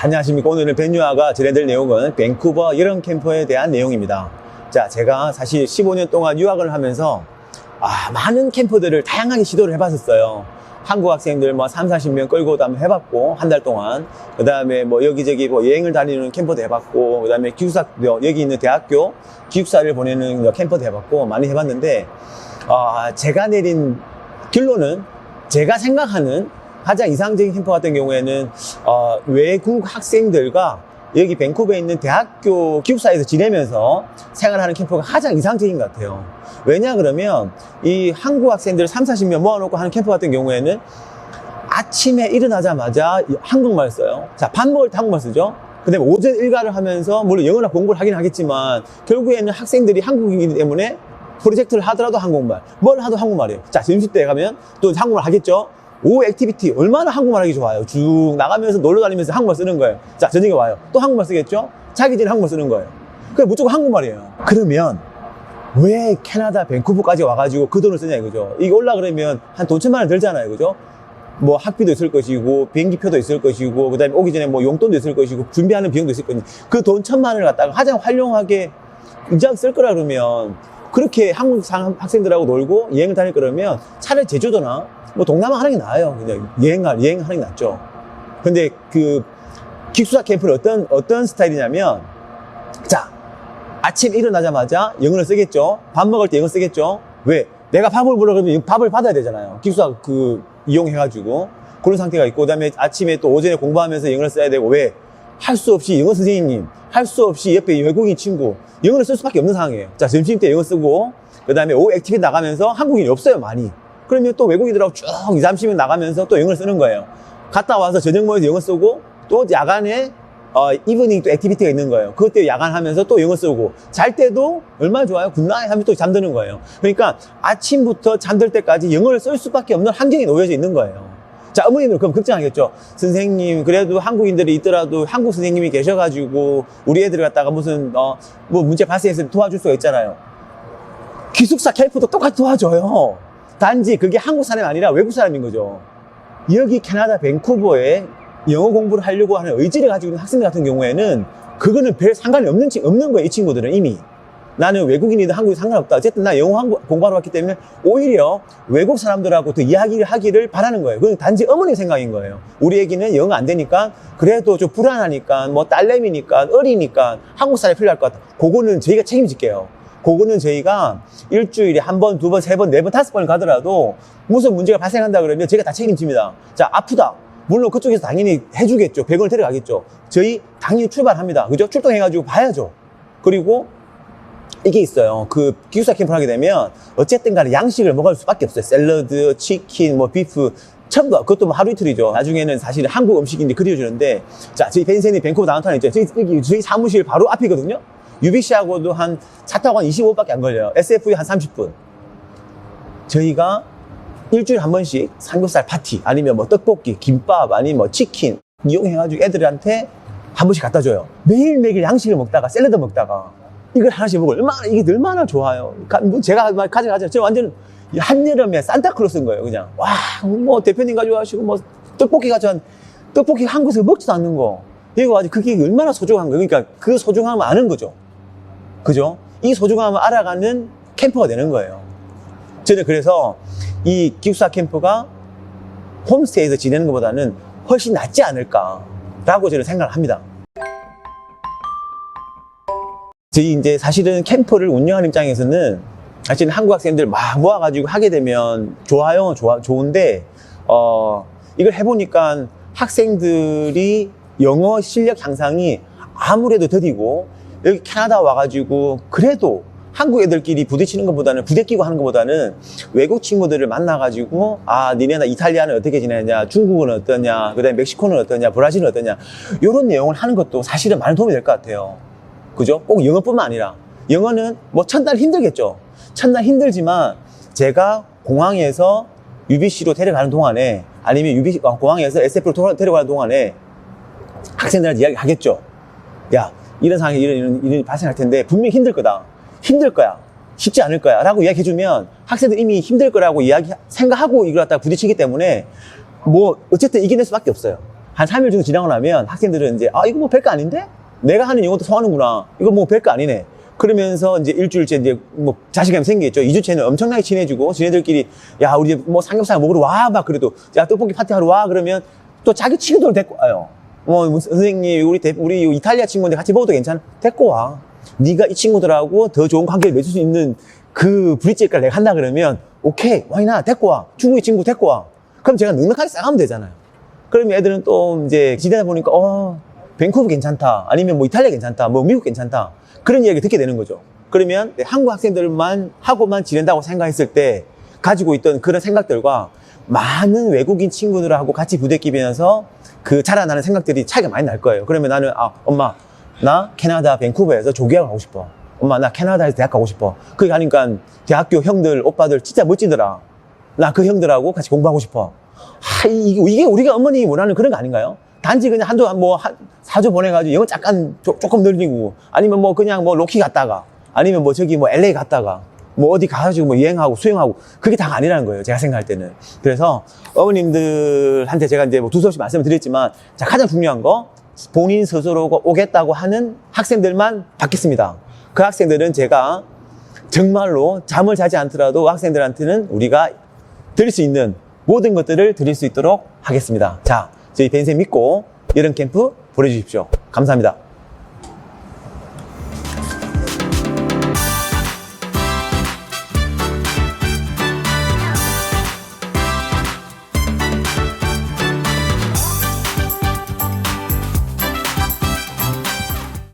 안녕하십니까. 오늘은 벤유아가 전해드릴 내용은 밴쿠버 여름 캠퍼에 대한 내용입니다. 자, 제가 사실 15년 동안 유학을 하면서 아, 많은 캠퍼들을 다양하게 시도를 해봤었어요. 한국 학생들 뭐 3, 40명 끌고도 한번 해봤고, 한 달 동안. 그 다음에 뭐 여기저기 뭐 여행을 다니는 캠퍼도 해봤고, 그 다음에 기숙사, 여기 있는 대학교 기숙사를 보내는 캠퍼도 해봤고, 많이 해봤는데, 아, 제가 내린 결론은 제가 생각하는 가장 이상적인 캠퍼 같은 경우에는 어, 외국 학생들과 여기 밴쿠버에 있는 대학교 기숙사에서 지내면서 생활하는 캠퍼가 가장 이상적인 것 같아요. 왜냐 그러면 이 한국 학생들 3, 40명 모아놓고 하는 캠퍼 같은 경우에는 아침에 일어나자마자 한국말 써요. 자, 밥 먹을 때 한국말 쓰죠. 그 다음에 오전 일과를 하면서 물론 영어나 공부를 하긴 하겠지만 결국에는 학생들이 한국이기 때문에 프로젝트를 하더라도 한국말, 뭘 하도 한국말이에요. 자, 점심 때 가면 또 한국말 하겠죠. 오후 액티비티 얼마나 한국말 하기 좋아요. 쭉 나가면서 놀러 다니면서 한국말 쓰는 거예요. 자, 저녁에 와요. 또 한국말 쓰겠죠? 자기 전에 한국말 쓰는 거예요. 그게 무조건 한국말이에요. 그러면 왜 캐나다 밴쿠버까지 와가지고 그 돈을 쓰냐 이거죠. 이게 올라 그러면 한 돈 천만 원 들잖아요. 그죠? 뭐 학비도 있을 것이고 비행기표도 있을 것이고 그 다음에 오기 전에 뭐 용돈도 있을 것이고 준비하는 비용도 있을 것이고 그돈 천만 원을 갖다가 가장 활용하게 이장 쓸 거라 그러면 그렇게 한국 상- 학생들하고 놀고 여행을 다닐 거라면 차라리 제주도나 뭐 동남아 하는 게 나아요. 그냥 여행할 여행하는 게 낫죠. 근데 그 기숙사 캠프는 어떤 어떤 스타일이냐면 자 아침 일어나자마자 영어를 쓰겠죠. 밥 먹을 때 영어 쓰겠죠. 왜? 내가 밥을 먹으러 그러면 밥을 받아야 되잖아요. 기숙사 그 이용해가지고 그런 상태가 있고 그 다음에 아침에 또 오전에 공부하면서 영어를 써야 되고 왜? 할 수 없이 영어 선생님, 할 수 없이 옆에 외국인 친구 영어를 쓸 수밖에 없는 상황이에요. 자 점심 때 영어 쓰고 그 다음에 오후 액티비티 나가면서 한국인이 없어요 많이. 그러면 또 외국인들하고 쭉 2, 30명 나가면서 또 영어를 쓰는 거예요. 갔다 와서 저녁 먹어서 영어 쓰고 또 야간에 어, 이브닝 또 액티비티가 있는 거예요. 그것 때 야간 하면서 또 영어 쓰고, 잘 때도 얼마나 좋아요? 굿나잇 하면서 또 잠드는 거예요. 그러니까 아침부터 잠들 때까지 영어를 쓸 수밖에 없는 환경에 놓여져 있는 거예요. 자, 어머님들 그럼 걱정하겠죠? 선생님, 그래도 한국인들이 있더라도 한국 선생님이 계셔가지고 우리 애들 갖다가 무슨, 어, 뭐 문제 발생했을 때 도와줄 수가 있잖아요. 기숙사 캠프도 똑같이 도와줘요. 단지 그게 한국 사람이 아니라 외국 사람인 거죠. 여기 캐나다 밴쿠버에 영어 공부를 하려고 하는 의지를 가지고 있는 학생들 같은 경우에는 그거는 별 상관이 없는, 친- 없는 거예요, 이 친구들은 이미. 나는 외국인이든 한국인 상관없다. 어쨌든 나 영어 한- 공부하러 왔기 때문에 오히려 외국 사람들하고 더 이야기를 하기를 바라는 거예요. 그건 단지 어머니 생각인 거예요. 우리 애기는 영어 안 되니까 그래도 좀 불안하니까 뭐 딸내미니까 어리니까 한국 사람이 필요할 것 같다. 그거는 저희가 책임질게요. 그거는 저희가 일주일에 한 번, 두 번, 세 번, 네 번, 다섯 번을 가더라도 무슨 문제가 발생한다 그러면 저희가 다 책임집니다. 자, 아프다. 물론 그쪽에서 당연히 해주겠죠. 병원을 데려가겠죠. 저희 당연히 출발합니다. 그죠? 출동해가지고 봐야죠. 그리고 이게 있어요. 그 기숙사 캠프를 하게 되면 어쨌든 간에 양식을 먹을 수밖에 없어요. 샐러드, 치킨, 뭐 비프 전부 다. 그것도 뭐 하루 이틀이죠. 나중에는 사실 한국 음식인데 그려주는데 자 저희 벤센이 밴쿠버 다운타운 있죠. 저희, 저희 사무실 바로 앞이거든요. UBC하고도 한 차 타고 한 25분밖에 안 걸려요. SFE 한 30분. 저희가 일주일에 한 번씩 삼겹살 파티 아니면 뭐 떡볶이, 김밥 아니면 뭐 치킨 이용해가지고 애들한테 한 번씩 갖다 줘요. 매일매일 양식을 먹다가 샐러드 먹다가 이걸 하나씩 먹고 얼마나 이게 얼마나 좋아요. 가- 뭐 제가 막 가져가죠. 저 완전 한여름에 산타클로스인 거예요. 그냥 와 뭐 대표님 가져가시고 뭐 떡볶이 가져간 떡볶이 한 곳에서 먹지도 않는 거. 이거 아주 그게 얼마나 소중한 거예요. 그러니까 그 소중함을 아는 거죠. 그죠? 이 소중함을 알아가는 캠퍼가 되는 거예요. 저는 그래서 이 기숙사 캠프가 홈스테이에서 지내는 것보다는 훨씬 낫지 않을까라고 저는 생각을 합니다. 저희 이제 사실은 캠프를 운영하는 입장에서는 사실 한국 학생들 막 모아가지고 하게 되면 좋아요, 좋아, 좋은데, 어, 이걸 해보니까 학생들이 영어 실력 향상이 아무래도 더디고, 여기 캐나다 와가지고 그래도 한국 애들끼리 부딪히는 것보다는 부대끼고 하는 것보다는 외국 친구들을 만나가지고 아 니네 나 이탈리아는 어떻게 지내냐 중국은 어떠냐 그다음에 멕시코는 어떠냐 브라질은 어떠냐 이런 내용을 하는 것도 사실은 많은 도움이 될 것 같아요 그죠 꼭 영어뿐만 아니라 영어는 뭐 첫날 힘들겠죠 첫날 힘들지만 제가 공항에서 UBC로 데려가는 동안에 아니면 UBC 공항에서 SF로 데려가는 동안에 학생들한테 이야기 하겠죠 야 이런 상황이 이런 이런 이런 발생할 텐데 분명히 힘들 거다. 힘들 거야. 쉽지 않을 거야. 라고 이야기해주면 학생들 이미 힘들 거라고 이야기, 생각하고 이걸 갖다가 부딪히기 때문에 뭐 어쨌든 이겨낼 수 밖에 없어요. 한 3일 정도 지나고 나면 학생들은 이제, 아, 이거 뭐 별거 아닌데? 내가 하는 영어도 통하는구나. 이거 뭐 별거 아니네. 그러면서 이제 일주일째 이제 뭐 자신감이 생기겠죠. 2주째는 엄청나게 친해지고, 지네들끼리, 야, 우리 뭐 삼겹살 먹으러 와. 막 그래도, 야, 떡볶이 파티 하러 와. 그러면 또 자기 친구들 데리고 와요. 뭐, 선생님, 우리, 대- 우리 이탈리아 친구인데 같이 먹어도 괜찮아? 데리고 와. 네가 이 친구들하고 더 좋은 관계를 맺을 수 있는 그 브릿지를 내가 한다 그러면, 오케이, 와이나, 데리고 와. 중국인 친구 데리고 와. 그럼 제가 넉넉하게 싸가면 되잖아요. 그러면 애들은 또 이제 지내다 보니까, 어, 밴쿠버 괜찮다. 아니면 뭐 이탈리아 괜찮다. 뭐 미국 괜찮다. 그런 이야기 듣게 되는 거죠. 그러면 한국 학생들만 하고만 지낸다고 생각했을 때 가지고 있던 그런 생각들과 많은 외국인 친구들하고 같이 부대끼면서 그 자라나는 생각들이 차이가 많이 날 거예요. 그러면 나는, 아, 엄마, 나 캐나다 밴쿠버에서 조교학을 하고 싶어. 엄마, 나 캐나다에서 대학 가고 싶어. 그게 하니까 대학교 형들, 오빠들 진짜 멋지더라. 나 그 형들하고 같이 공부하고 싶어. 하, 이게, 이게 우리가 어머니 원하는 그런 거 아닌가요? 단지 그냥 한두, 뭐, 한, 사주 보내가지고 영어 잠깐 조, 조금 늘리고, 아니면 뭐 그냥 뭐 로키 갔다가, 아니면 뭐 저기 뭐 LA 갔다가, 뭐 어디 가가지고 뭐 여행하고 수영하고, 그게 다가 아니라는 거예요. 제가 생각할 때는. 그래서 어머님들한테 제가 이제 뭐 두서없이 말씀을 드렸지만, 자, 가장 중요한 거, 본인 스스로 오겠다고 하는 학생들만 받겠습니다. 그 학생들은 제가 정말로 잠을 자지 않더라도 학생들한테는 우리가 드릴 수 있는 모든 것들을 드릴 수 있도록 하겠습니다. 자, 저희 벤세 믿고 이런 캠프 보내주십시오. 감사합니다.